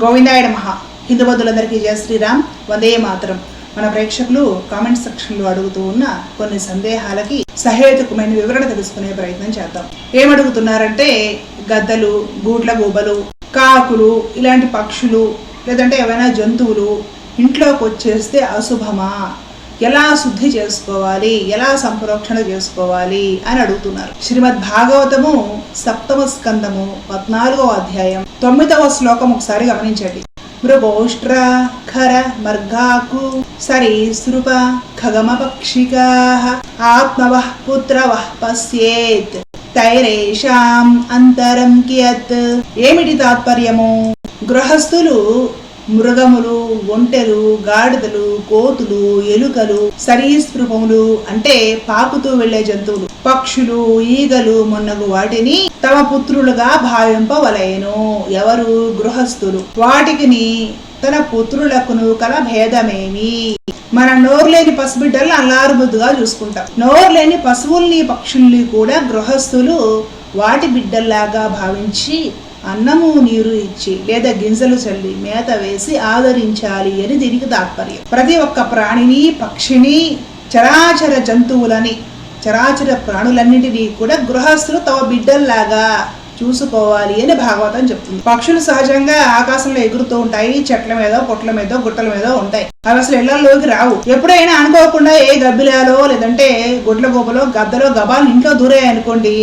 గోవిందాయుడు మహా హిందూ బంధువులందరికీ జయ శ్రీరామ్. వందే మాత్రం. మన ప్రేక్షకులు కామెంట్ సెక్షన్లో అడుగుతూ ఉన్న కొన్ని సందేహాలకి సహేతుకమైన వివరణ తెలుసుకునే ప్రయత్నం చేద్దాం. ఏమడుగుతున్నారంటే గద్దలు గూడ్ల గూబలు కాకులు ఇలాంటి పక్షులు లేదంటే ఏవైనా జంతువులు ఇంట్లోకి వచ్చేస్తే అశుభమా? ఎలా శుద్ధి చేసుకోవాలి? ఎలా సంప్రోక్షణ చేసుకోవాలి అని అడుగుతున్నారు. శ్రీమద్ భాగవతము సప్తమ స్కందము పద్నాలుగో అధ్యాయం. తొమ్మిదవ శ్లోకం ఒకసారి గమనించండి. మృగోష్ట్ర ఖర మర్గాకు సరీసృప ఖగమ పక్షికా ఆత్మవ పుత్రవ పశ్యేత్ తైరేషాం అంతరం కియత్. ఏమిటి తాత్పర్యము? గృహస్థులు మృగములు ఒంటెలు గాడిదలు కోతులు ఎలుకలు సరీసృపములు అంటే పాకుతూ వెళ్ళే జంతువులు. పక్షులు ఈగలు మొన్నగు వాటిని తమ పుత్రులుగా భావింపవలయను ఎవరు? గృహస్థులు. వాటికిని తన పుత్రులకును కల భేదమేమి? మన నోరు లేని పసిబిడ్డలను అల్లారుముద్దుగా చూసుకుంటాం. నోరు లేని పశువుల్ని పక్షుల్ని కూడా గృహస్థులు వాటి బిడ్డల్లాగా భావించి అన్నము నీరు ఇచ్చి లేదా గింజలు చల్లి మేత వేసి ఆదరించాలి అని దీనికి తాత్పర్యం. ప్రతి ఒక్క ప్రాణిని పక్షిని చరాచర జంతువులని చరాచర ప్రాణులన్నింటినీ కూడా గృహస్థులు తమ బిడ్డల్లాగా చూసుకోవాలి అని భాగవతం చెప్తుంది. పక్షులు సహజంగా ఆకాశంలో ఎగురుతూ ఉంటాయి చెట్ల మీద పొట్ల మీద గుట్టల మీద ఉంటాయి. అవి అసలు ఇళ్ళలోకి రావు. ఎప్పుడైనా అనుకోకుండా ఏ గబ్బిలాలో లేదంటే గుడ్ల గోపలో గద్దలో గబాలు ఇంట్లో దూరాయి అనుకోండి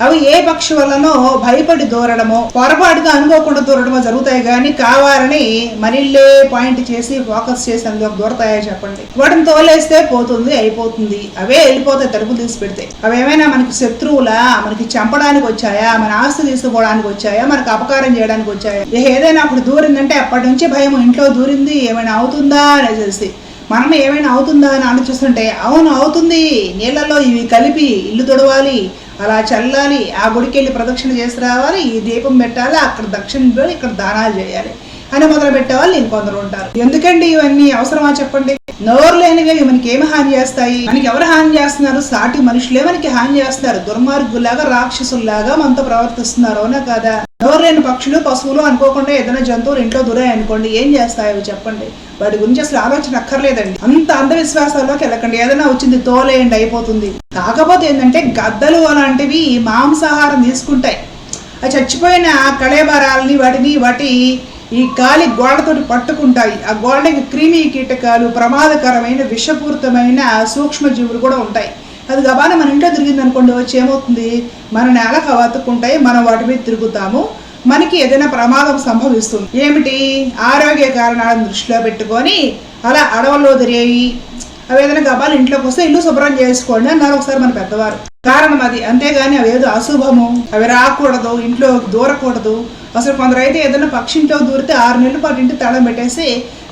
అవి ఏ పక్షి వల్లనో భయపడి దూరడమో పొరపాటుగా అనుకోకుండా దూరడమో జరుగుతాయి కానీ కావాలని మరిల్లే పాయింట్ చేసి ఫోకస్ చేసి అందులో దూరతాయో చెప్పండి. వాటిని తోలేస్తే పోతుంది అయిపోతుంది. అవే వెళ్ళిపోతాయి తలుపు తీసి పెడితే. అవి ఏమైనా మనకి శత్రువులా మనకి చంపడానికి వచ్చాయా మన ఆస్తి తీసుకోవడానికి వచ్చాయా మనకు అపకారం చేయడానికి వచ్చాయా? ఏదైనా అప్పుడు దూరిందంటే అప్పటి నుంచి భయం ఇంట్లో దూరింది ఏమైనా అవుతుందా అనేసి మనం ఏమైనా అవుతుందా అని ఆలోచిస్తుంటే అవును అవుతుంది. నీళ్ళలో ఇవి కలిపి ఇల్లు తొడవాలి అలా చల్లాలి ఆ గుడికి వెళ్ళి ప్రదక్షిణ చేసి రావాలి ఈ దీపం పెట్టాలి అక్కడ దక్షిణ ఇక్కడ దానాలు చేయాలి. అని మొదలు పెట్టేవాళ్ళు ఇంకొందరు ఉంటారు. ఎందుకండి ఇవన్నీ? అవసరమా చెప్పండి? నోరు లేనివి మనకి ఏమి హాని చేస్తాయి? మనకి ఎవరు హాని చేస్తున్నారు? సాటి మనుషులే మనకి హాని చేస్తున్నారు. దుర్మార్గులాగా రాక్షసుల్లాగా మనతో ప్రవర్తిస్తున్నారు. అవునా కదా? నోరు లేని పక్షులు పశువులు అనుకోకుండా ఏదైనా జంతువులు ఇంట్లో దూరాయి అనుకోండి ఏం చేస్తాయో అవి చెప్పండి. వాటి గురించి అసలు ఆలోచన అక్కర్లేదండి. అంత అంధవిశ్వాసాల్లోకి వెళ్ళకండి. ఏదైనా వచ్చింది తోలేయండి అయిపోతుంది. కాకపోతే ఏంటంటే గద్దలు అలాంటివి మాంసాహారం తీసుకుంటాయి. ఆ చచ్చిపోయిన కళేబరాలని వాటిని వాటి ఈ గాలి గోడతోటి పట్టుకుంటాయి. ఆ గోడకి క్రిమి కీటకాలు ప్రమాదకరమైన విషపూరితమైన సూక్ష్మజీవులు కూడా ఉంటాయి. అది గబాన మన ఇంట్లో తిరిగింది అనుకోండి వచ్చి ఏమవుతుంది? మన నేలకు కవాతుకుంటాయి మనం వాటి మీద తిరుగుతాము. మనకి ఏదైనా ప్రమాదం సంభవిస్తుంది. ఏమిటి? ఆరోగ్య కారణాలను దృష్టిలో పెట్టుకొని అలా అడవుల్లో తిరిగి అవి ఏదైనా గబాలు ఇంట్లోకి వస్తే ఇల్లు శుభ్రం చేసుకోండి అన్నారు ఒకసారి మన పెద్దవారు. కారణం అది. అంతేగాని అవి ఏదో అశుభము. అవి రాకూడదు ఇంట్లో దూరకూడదు. అసలు కొందరైతే ఏదైనా పక్షి ఇంట్లో దూరితే ఆరు నెలల పాటు ఇంటి తళం పెట్టేసి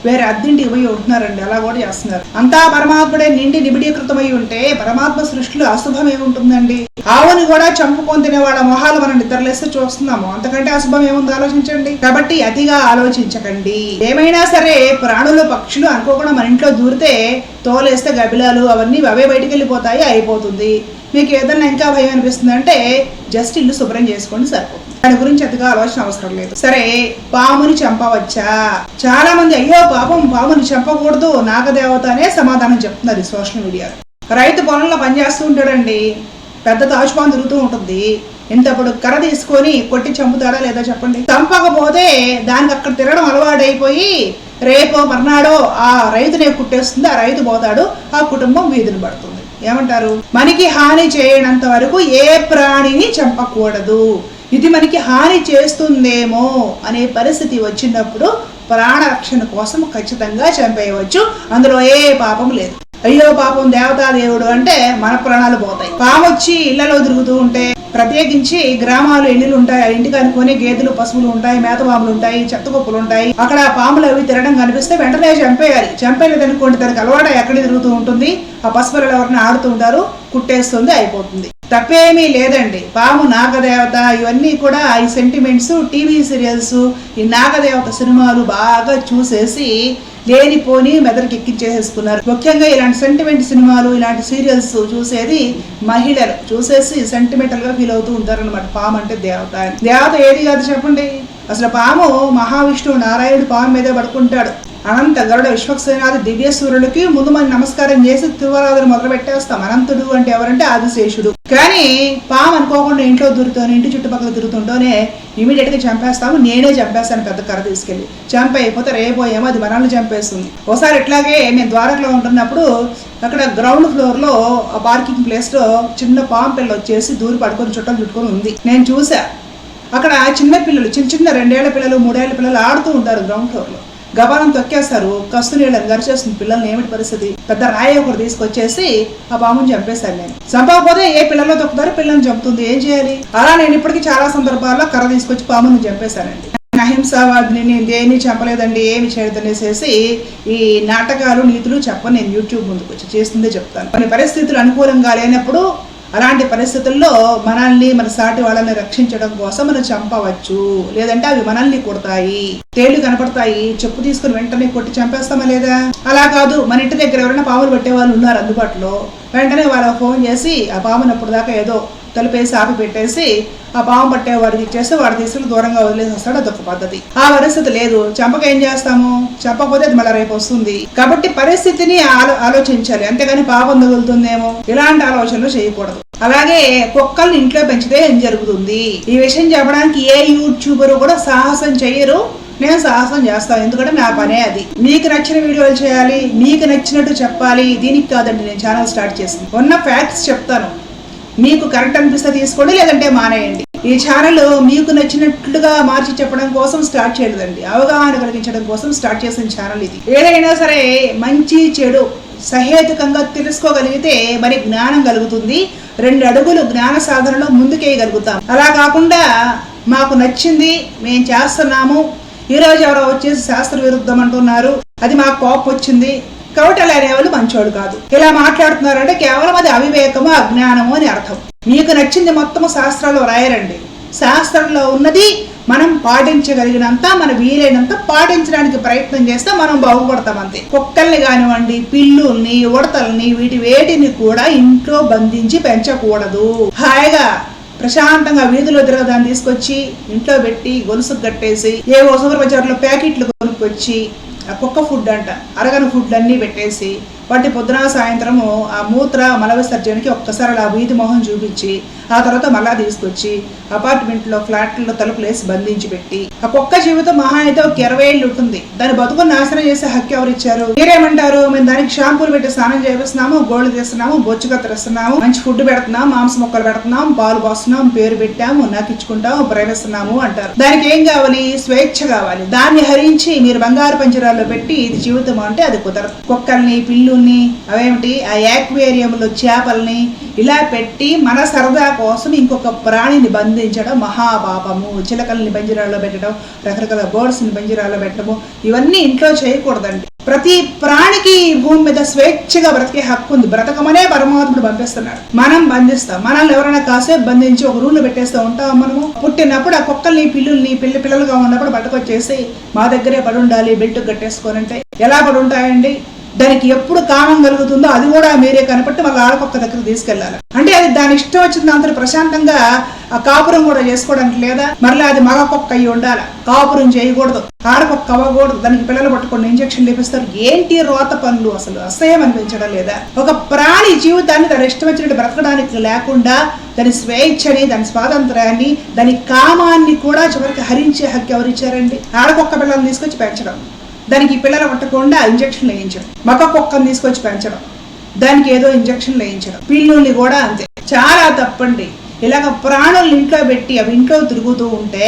వేరే అద్దింటికి పోయి ఉంటున్నారండి. అలా కూడా చేస్తున్నారు. అంతా పరమాత్ముడే నిండి నిబిడీకృతమై ఉంటే పరమాత్మ సృష్టిలో అశుభం ఏముంటుందండి? ఆవుని కూడా చంపుకొని తినే వాళ్ళ మొహాలు మనం నిద్రలేస్తే చూస్తున్నాము. అంతకంటే అశుభం ఏముంది ఆలోచించండి. కాబట్టి అతిగా ఆలోచించకండి. ఏమైనా సరే ప్రాణులు పక్షులు అనుకోకుండా మన ఇంట్లో దూరితే తోలేస్తే గబిలాలు అవన్నీ అవే బయటికి వెళ్ళిపోతాయి అయిపోతుంది. మీకు ఏదన్నా ఇంకా భయం అనిపిస్తుంది అంటే జస్ట్ ఇల్లు శుభ్రం చేసుకోండి సరిపోతుంది. దాని గురించి అతిగా ఆలోచన అవసరం లేదు. సరే పాముని చంపవచ్చా? చాలా మంది అయ్యో పాపం పాముని చంపకూడదు నాగదేవత అనే సమాధానం చెప్తున్నారు ఈ సోషల్ మీడియా. రైతు పొలంలో పనిచేస్తూ ఉంటాడండి. పెద్ద తాజుపాన్ తిరుగుతూ ఉంటుంది. ఇంతప్పుడు కర్ర తీసుకొని కొట్టి చంపుతాడా లేదా చెప్పండి? చంపకపోతే దానికి అక్కడ తిరగడం అలవాడైపోయి రేపో మర్నాడో ఆ రైతునే కుట్టేస్తుంది. ఆ రైతు పోతాడు ఆ కుటుంబం వీధిని పడుతుంది. ఏమంటారు? మనకి హాని చేయనంత వరకు ఏ ప్రాణిని చంపకూడదు. ఇది మనకి హాని చేస్తుందేమో అనే పరిస్థితి వచ్చినప్పుడు ప్రాణరక్షణ కోసం ఖచ్చితంగా చంపేయవచ్చు. అందులో ఏ పాపం లేదు. అయ్యో పాపం దేవతా దేవుడు అంటే మన ప్రాణాలు పోతాయి. పాము వచ్చి ఇళ్ళలో తిరుగుతూ ఉంటే ప్రత్యేకించి గ్రామాలు ఇల్లులు ఉంటాయి. ఆ ఇంటికి అనుకుని గేదెలు పశువులు ఉంటాయి మేతపాములు ఉంటాయి చెత్తగొప్పులు ఉంటాయి. అక్కడ పాములు అవి తిరగడం కనిపిస్తే వెంటనే చంపేయాలి. చంపేయలేదనుకోండి దానికి అలవాటు ఎక్కడ తిరుగుతూ ఉంటుంది. ఆ పశువులు ఎవరిని ఆడుతూ ఉంటారు కుట్టేస్తుంది అయిపోతుంది. తప్పేమీ లేదండి. పాము నాగదేవత ఇవన్నీ కూడా ఈ సెంటిమెంట్స్ టీవీ సీరియల్స్ ఈ నాగదేవత సినిమాలు బాగా చూసేసి లేనిపోని మెదడుకి ఎక్కించేసేసుకున్నారు. ముఖ్యంగా ఇలాంటి సెంటిమెంట్ సినిమాలు ఇలాంటి సీరియల్స్ చూసేది మహిళలు. చూసేసి సెంటిమెంటల్గా ఫీల్ అవుతూ ఉంటారనమాట పాము అంటే దేవత దేవత ఏది కాదు చెప్పండి. అసలు పాము మహావిష్ణువు నారాయణుడు పాము మీద పడుకుంటాడు. అనంత గరుడ విశ్వక్సేనాది దివ్య ముందు మనం నమస్కారం చేసి తిరువరాధన మొదలు పెట్టేస్తాం అనంతుడు అంటే ఎవరంటే ఆదిశేషుడు. కానీ పాము అనుకోకుండా ఇంట్లో దూరుతోనే ఇంటి చుట్టుపక్కల తిరుగుతుంటూనే ఇమీడియట్గా చంపేస్తాము. నేనే చంపేస్తాను పెద్ద కర్ర తీసుకెళ్ళి చంపైపోతే రేపో ఏమో అది మనల్ని చంపేస్తుంది. ఒకసారి ఇట్లాగే నేను ద్వారకలో ఉంటున్నప్పుడు అక్కడ గ్రౌండ్ ఫ్లోర్లో ఆ పార్కింగ్ ప్లేస్లో చిన్న పాము పిల్ల వచ్చేసి దూరి పడుకొని చుట్టాలు చుట్టుకొని ఉంది. నేను చూసా అక్కడ చిన్న పిల్లలు చిన్న చిన్న రెండేళ్ళ పిల్లలు మూడేళ్ళ పిల్లలు ఆడుతూ ఉంటారు గ్రౌండ్ ఫ్లోర్లో. గబాలను తొక్కేస్తారు కస్తు నీళ్ళని గరిచేస్తుంది పిల్లల్ని ఏమిటి పరిస్థితి? పెద్ద రాయి ఒకటి తీసుకొచ్చేసి ఆ పాముని చంపేశాను నేను. చంపకపోతే ఏ పిల్లల్లో తొక్కుతారో? పిల్లల్ని చంపుతుంది. ఏం చేయాలి? అలా నేను ఇప్పటికీ చాలా సందర్భాల్లో కర్ర తీసుకొచ్చి పాముని చంపేశానండి. అహింసావాదిని నేను దేన్ని చంపలేదండి ఏమి చేయదనేసేసి ఈ నాటకాలు నీతులు చెప్పను నేను యూట్యూబ్ ముందుకు వచ్చి చేస్తుందే చెప్తాను. కొన్ని పరిస్థితులు అనుకూలంగా లేనప్పుడు అలాంటి పరిస్థితుల్లో మనల్ని మన సాటి వాళ్ళని రక్షించడం కోసం మనం చంపవచ్చు. లేదంటే అవి మనల్ని కొడతాయి. తేళ్ళు కనపడతాయి. చెప్పు తీసుకుని వెంటనే కొట్టి చంపేస్తామా లేదా? అలా కాదు. మన ఇంటి దగ్గర ఎవరైనా పాములు పట్టే వాళ్ళు ఉన్నారు అందుబాటులో. వెంటనే వాళ్ళకి ఫోన్ చేసి ఆ పామును అప్పుడు దాకా ఏదో తలుపేసి ఆపి పెట్టేసి ఆ పాము పట్టే వాడికి ఇచ్చేస్తే వాడు తీసుకుని దూరంగా వదిలేసి వస్తాడు అదొక పద్ధతి. ఆ పరిస్థితి లేదు. చంపక ఏం చేస్తాము? చంపకపోతే అది మళ్ళీ రేపు వస్తుంది. కాబట్టి పరిస్థితిని ఆలో ఆలోచించాలి. అంతేగాని పాపం తగులుతుందేమో? ఇలాంటి ఆలోచనలు చేయకూడదు. అలాగే కుక్కల్ని ఇంట్లో పెంచితే ఏం జరుగుతుంది? ఈ విషయం చెప్పడానికి ఏ యూట్యూబర్ కూడా సాహసం చేయరు నేను సాహసం చేస్తాను ఎందుకంటే నా పనే అది. మీకు నచ్చిన వీడియోలు చేయాలి. మీకు నచ్చినట్టు చెప్పాలి. దీనికి కాదండి. నేను ఛానల్ స్టార్ట్ చేసింది ఉన్న ఫ్యాక్ట్స్ చెప్తాను. మీకు కరెక్ట్ అనిపిస్తే తీసుకోండి లేదంటే మానేయండి. ఈ ఛానల్ మీకు నచ్చినట్లుగా మార్చి చెప్పడం కోసం స్టార్ట్ చేయలేదండి. అవగాహన కలిగించడం కోసం స్టార్ట్ చేసిన ఛానల్ ఇది. ఏదైనా సరే మంచి చెడు సహేతుకంగా తెలుసుకోగలిగితే మరి జ్ఞానం కలుగుతుంది. రెండు అడుగులు జ్ఞాన సాధనలో ముందుకేయగలుగుతాం. అలా కాకుండా మాకు నచ్చింది మేము చేస్తున్నాము. ఈ ఎవరో వచ్చేసి శాస్త్ర విరుద్ధం అంటున్నారు. అది మాకు కోపం వచ్చింది. కవిటలు అనేవాళ్ళు మంచోడు కాదు. ఇలా మాట్లాడుతున్నారంటే కేవలం అది అవివేకము అజ్ఞానము అని అర్థం. మీకు నచ్చింది మొత్తము శాస్త్రాలు రాయరండి. శాస్త్రంలో ఉన్నది మనం పాటించగలిగినంత మన వీలైనంత పాటించడానికి ప్రయత్నం చేస్తే మనం బాగుపడతాం అంతే. కుక్కల్ని కానివ్వండి పిల్లుల్ని ఉడతల్ని వీటి వేటిని కూడా ఇంట్లో బంధించి పెంచకూడదు. హాయిగా ప్రశాంతంగా వీధిలో తిరగదాన్ని తీసుకొచ్చి ఇంట్లో పెట్టి గొలుసు కట్టేసి ఏవో సూపర్ బజార్లో ప్యాకెట్లు కొనుక్కొచ్చి ఆ కుక్క ఫుడ్ అంట. అరగని ఫుడ్ అన్నీ పెట్టేసి వాటి పొద్దున సాయంత్రము ఆ మూత్ర మల విసర్జనకి ఒక్కసారి అలా వీధి మొహం చూపించి ఆ తర్వాత మళ్ళా తీసుకొచ్చి అపార్ట్మెంట్లో ఫ్లాట్లో తలుపులేసి బంధించి పెట్టి. ఆ కుక్క జీవితం మహా అయితే ఒక ఇరవై ఏళ్ళు ఉంటుంది. దాని బతుకుని నాశనం చేసే హక్కు ఎవరు ఇచ్చారు మీరేమంటారు? మేము దానికి షాంపూలు పెట్టి స్నానం చేపిస్తున్నాము గోళ్ళు తీస్తున్నాము బొచ్చు కత్తిరిస్తున్నాము మంచి ఫుడ్ పెడుతున్నాం మాంసం మొక్కలు పెడుతున్నాం పాలు పోస్తున్నాం పేరు పెట్టాము నాకిచ్చుకుంటాము ప్రేమిస్తున్నాము అంటారు. దానికి ఏం కావాలి? స్వేచ్ఛ కావాలి. దాన్ని హరించి మీరు బంగారు పంజరాల్లో పెట్టి ఇది జీవితం అంటే అది కుదరదు. కుక్కల్ని పిల్లు పిల్లుల్ని అవేమిటి? ఆ యాక్వేరియంలో చేపల్ని ఇలా పెట్టి మన సరదా కోసం ఇంకొక ప్రాణిని బంధించడం మహాపాపము. చిలకల్ని పంజరాల్లో పెట్టడం రకరకాల బర్డ్స్ని పంజరాల్లో పెట్టడము ఇవన్నీ ఇంట్లో చేయకూడదండి. ప్రతి ప్రాణికి ఈ భూమి మీద స్వేచ్ఛగా బ్రతికే హక్కు ఉంది. బ్రతకమనే పరమాత్ముడు పంపిస్తున్నాడు. మనం బంధిస్తాం. మనల్ని ఎవరైనా కాసేపు బంధించి ఒక రూల్ పెట్టేస్తూ ఉంటాం మనము. పుట్టినప్పుడు ఆ కుక్కల్ని పిల్లుల్ని పిల్ల పిల్లలుగా ఉన్నప్పుడు పట్టుకొచ్చేసి మా దగ్గరే పడి ఉండాలి బెల్ట్ కట్టేసుకోనంటే ఎలా పడి ఉంటాయండి దానికి ఎప్పుడు కామం కలుగుతుందో అది కూడా మీరే కనపట్టి మళ్ళీ ఆడకొక్క దగ్గర తీసుకెళ్ళాలి అంటే అది దాని ఇష్టం వచ్చింది అంత ప్రశాంతంగా ఆ కాపురం కూడా చేసుకోవడానికి లేదా మరలా అది మగ కుక్క అయి ఉండాలి. కాపురం చేయకూడదు. ఆడకొక్క అవ్వకూడదు. దానికి పిల్లలు పట్టుకొని ఇంజక్షన్ లేపిస్తారు. ఏంటి రోత పనులు? అసలు అసహ్యం అనిపించడం లేదా? ఒక ప్రాణి జీవితాన్ని దాని ఇష్టం వచ్చినట్టు బ్రతకడానికి లేకుండా దాని స్వేచ్ఛని దాని స్వాతంత్రాన్ని దాని కామాన్ని కూడా చివరికి హరించే హక్కు ఎవరిచ్చారండి ఆడపక్క ఆడకొక్క పిల్లల్ని తీసుకొచ్చి పెంచడం. దానికి ఈ పిల్లలు పట్టకుండా ఇంజక్షన్లు వేయించడం మక కుక్కను తీసుకొచ్చి పెంచడం దానికి ఏదో ఇంజక్షన్లు వేయించడం. పిల్లుల్ని కూడా అంతే. చాలా తప్పండి. ఇలాగ ప్రాణుల్ని ఇంట్లో పెట్టి అవి ఇంట్లో తిరుగుతూ ఉంటే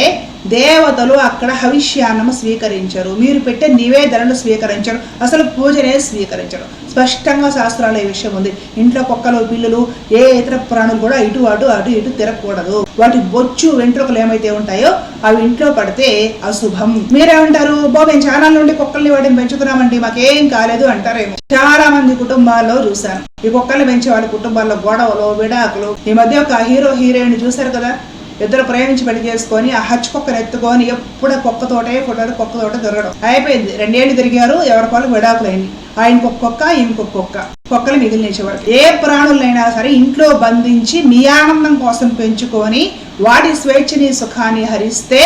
దేవతలు అక్కడ హవిష్యాన్నం స్వీకరించరు. మీరు పెట్టే నివేదనలు స్వీకరించరు. అసలు పూజనే స్వీకరించరు. స్పష్టంగా శాస్త్రాల ఈ విషయం ఉంది. ఇంట్లో కుక్కలు పిల్లులు ఏ ఇతర ప్రాణులు కూడా ఇటు అటు అటు ఇటు తిరగకూడదు. వాటి బొచ్చు వెంట్రుకలు ఏమైతే ఉంటాయో అవి ఇంట్లో పడితే అశుభం. మీరేమంటారు? బో మేము చాలా నుండి కుక్కల్ని వాటిని పెంచుతున్నామండి. మాకేం కాలేదు అంటారేమో. చాలా మంది కుటుంబాల్లో చూశాను. ఈ కుక్కల్ని పెంచే వాళ్ళ కుటుంబాల్లో గొడవలు విడాకులు. ఈ మధ్య ఒక హీరో హీరోయిన్ చూశారు కదా? ఇద్దరు ప్రేమించి పెళ్ళి చేసుకొని ఆ హచ్ కుక్కను ఎత్తుకొని ఎప్పుడు కుక్కతోటే ఫోటోలు కుక్కతోటే దొరకడం అయిపోయింది. రెండేళ్ళు తిరిగారు ఎవరి వాళ్ళు విడాకులైంది. ఆయనకు ఒక కుక్క ఈయనకు కుక్క. కుక్కలు మిగిలినేసేవారు ఏ ప్రాణులైనా సరే ఇంట్లో బంధించి మీ ఆనందం కోసం పెంచుకొని వాటి స్వేచ్ఛని సుఖాన్ని హరిస్తే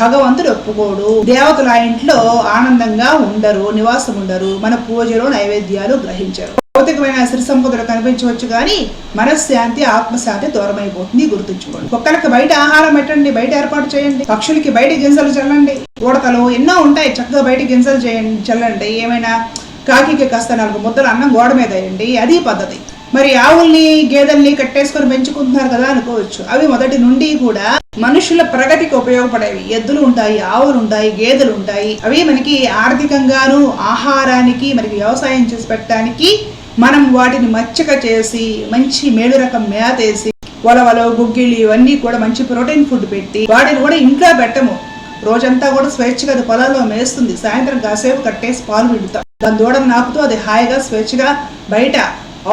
భగవంతుడు ఒప్పుకోడు. దేవతలు ఆ ఇంట్లో ఆనందంగా ఉండరు నివాసం ఉండరు మన పూజలు నైవేద్యాలు గ్రహించరు. భౌతికమైన సిరి సంపదలు కనిపించవచ్చు కానీ మనశ్శాంతి ఆత్మశాంతి దూరమైపోతుంది గుర్తుంచుకోండి. కుక్కలకి బయట ఆహారం పెట్టండి బయట ఏర్పాటు చేయండి పక్షులకి బయట గింజలు చల్లండి ఉడతలు ఎన్నో ఉంటాయి చక్కగా బయట గింజలు చేయండి చల్లండి ఏమైనా కాకికి కాస్త నాలుగు ముద్దలు అన్నం గోడ మీద వేయండి అది పద్ధతి. మరి ఆవుల్ని గేదెల్ని కట్టేసుకొని పెంచుకుంటున్నారు కదా అనుకోవచ్చు. అవి మొదటి నుండి కూడా మనుషుల ప్రగతికి ఉపయోగపడేవి. ఎద్దులు ఉంటాయి ఆవులు ఉంటాయి గేదెలు ఉంటాయి. అవి మనకి ఆర్థికంగాను ఆహారానికి మనకి వ్యవసాయం చేసి పెట్టడానికి మనం వాటిని మచ్చక చేసి మంచి మేలు రకం మేతేసి వలవలు గుగ్గిళ్ళు ఇవన్నీ కూడా మంచి ప్రోటీన్ ఫుడ్ పెట్టి వాటిని కూడా ఇంట్లో పెట్టము. రోజంతా కూడా స్వేచ్ఛగా అది పొలాల్లో మేస్తుంది. సాయంత్రం కాసేపు కట్టేసి పాలు పిండుతాం. దాని దూడను నాపుతూ అది హాయిగా స్వేచ్ఛగా బయట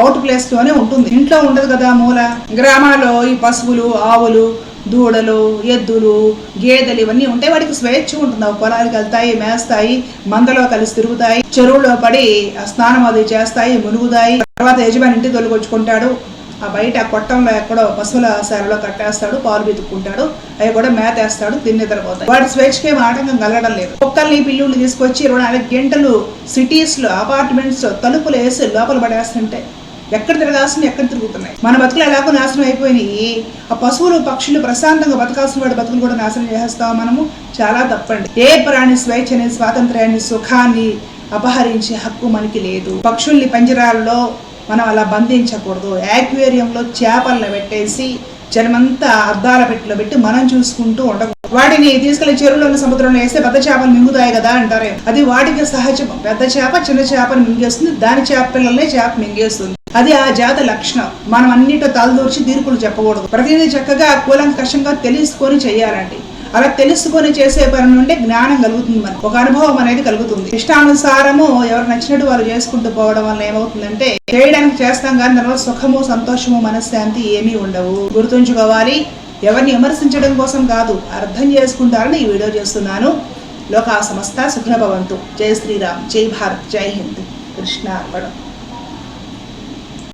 అవుట్ ప్లేస్లోనే ఉంటుంది. ఇంట్లో ఉండదు కదా మూల. గ్రామాల్లో ఈ పశువులు ఆవులు దూడలు ఎద్దులు గేదెలు ఇవన్నీ ఉంటాయి వాటికి స్వేచ్ఛ ఉంటుంది. అవి పొలాలకు వెళ్తాయి మేస్తాయి మందలో కలిసి తిరుగుతాయి చెరువులో పడి స్నానం అది చేస్తాయి మునుగుతాయి. తర్వాత యజమాని ఇంటి తొలగొచ్చుకుంటాడు ఆ బయట కొట్టంలో ఎక్కడో పశువుల శాలలో కట్టేస్తాడు పాలు బితుక్కుంటాడు అవి కూడా మేతేస్తాడు తిని నిద్రపోతాయి. వాటి స్వేచ్ఛకి ఏం ఆటంకం కలగడం లేదు. కుక్కల్ని పిల్లుల్ని తీసుకొచ్చి ఇరవై నాలుగు గంటలు సిటీస్లో అపార్ట్మెంట్స్లో తలుపులు వేసి లోపల పడేస్తుంటే ఎక్కడ తిరగాల్సిన ఎక్కడ తిరుగుతున్నాయి? మన బతుకులు ఎలాగో నాశనం అయిపోయినాయి. ఆ పశువులు పక్షులు ప్రశాంతంగా బతకాల్సిన వాడి బతుకులు కూడా నాశనం చేస్తాం మనము. చాలా తప్పండి. ఏ ప్రాణి స్వేచ్ఛని స్వాతంత్ర్యాన్ని సుఖాన్ని అపహరించే హక్కు మనకి లేదు. పక్షుల్ని పంజరాల్లో మనం అలా బంధించకూడదు. యాక్వేరియంలో చేపలను పెట్టేసి జనమంతా అద్దాల పెట్టిలో పెట్టి మనం చూసుకుంటూ ఉండకూడదు. వాటిని తీసుకెళ్ళి చెరువులోని సముద్రంలో వేస్తే పెద్ద చేపలు మింగుతాయి కదా అంటారే. అది వాటికి సహజం. పెద్ద చేప చిన్న చేపను మింగేస్తుంది. దాని చేప పిల్లల్నే చేప మింగేస్తుంది. అది ఆ జాత లక్షణం. మనం అన్నిటో తలదూర్చి తీర్పులు చెప్పకూడదు. ప్రతిదీ చక్కగా కూలంకషంగా తెలుసుకొని చేయాలండి అలా తెలుసుకొని చేసే పని నుండి జ్ఞానం కలుగుతుంది మనకు. ఒక అనుభవం అనేది కలుగుతుంది. ఇష్టానుసారము ఎవరు నచ్చినట్టు వాళ్ళు చేసుకుంటూ పోవడం వల్ల ఏమవుతుందంటే చేయడానికి చేస్తాం కానీ దానివల్ల సుఖము సంతోషము మనశ్శాంతి ఏమీ ఉండవు. గుర్తుంచుకోవాలి ఎవరిని విమర్శించడం కోసం కాదు అర్థం చేసుకుంటారని ఈ వీడియో చేస్తున్నాను. లోకా సమస్త సుఖభవంతు జై శ్రీరామ్. జై భారత్. జై హింద్. కృష్ణ అర్పణం